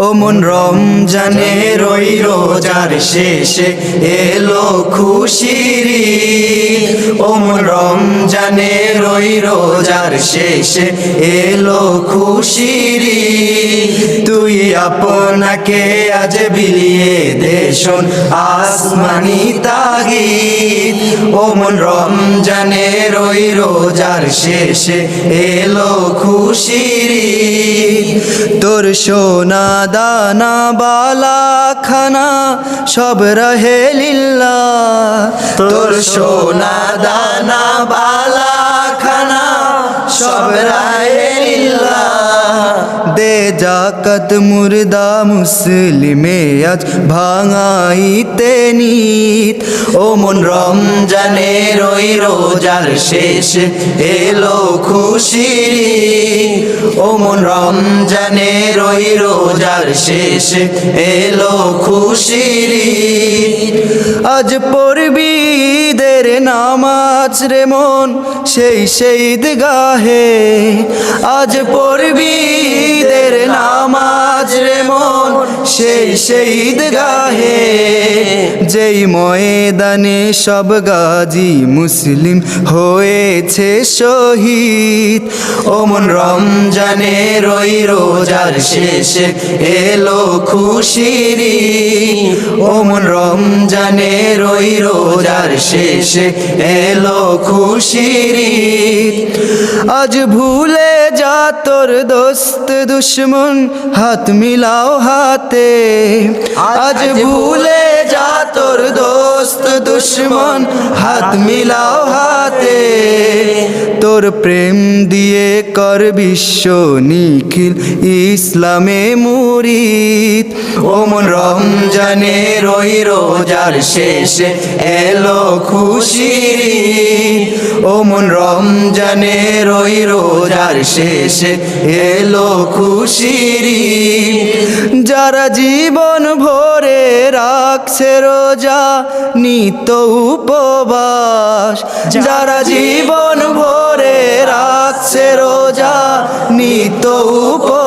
ওমন রমজানে রই রোজার শেষে এলো খুশিরি ঈদ। ওমন রমজানে রই রোজার শেষে এলো খুশির আপনাকে আজ বিলিয়ে দেশন আসমানি তাগিদ। ওমন রমজানে রই রোজার শেষে এলো খুশির তোর সোনা দানা বালা খানা সব রহে লিল্লা তোর সোনা দানা বালা খানা সব রহে জাকাত মুর্দা মুসলিমে আজ ভাঙাইতে নিত ও মন রমজানে রই রোজার শেষ, এলো খুশির। ও মন রমজানে রই রোজার শেষ, এলো খুশির। আজ পড়বি নামাজ রে মন, সেই সেই গাহে আজ পড়বি রে মন, সেই সেই গাহে যেই ময়দানে সব গাজী মুসলিম হয়েছে শহীদ ওমন রমজানে রই রোজার শেষে এলো খুশির। ওমন রমজানে রই রোজার শেষে এলো খুশির। আজ ভুলে যা তোর দোস্ত দুশ্মন হাত মিলাও হাতে। আজ ভুলে যা তোর দোস্ত দুশ্মন হাত মিলাও হাতে। তোর প্রেম দিয়ে কর বিশ্ব নিখিল ইসলামে মুরিদ। ওমন রমজানে রই রোজার শেষে এলো খুশির ঈদ। রম জানে রই রোজার শেষে এলো খুশিরি। যারা জীবন ভরে রাখছে রোজা নিত উপবাস যারা জীবন ভরে রাখছে রোজা নিত উপবাস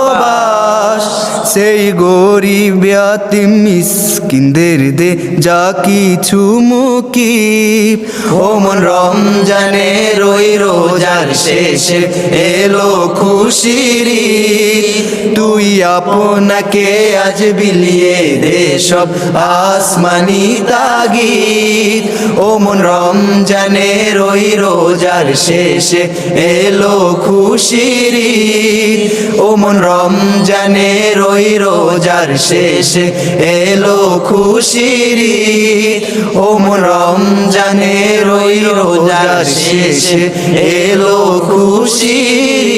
সেই গরিব ইয়াতিম মিসকিনদের দে যা কিছু মুকিব। মন রমজানে রই রোজার শেষে এলো খুশির ঈদ। তুই আপনাকে আজ বিলিয়ে দে সব আসমানি তাগিদ ওমন রমজানে রই রোজার শেষে এলো খুশির ঈদ। ওমন রমজানে রই রোজার শেষে এলো খুশির ঈদ। ওমন রমজানে রই রোজার শেষে এলো খুশির।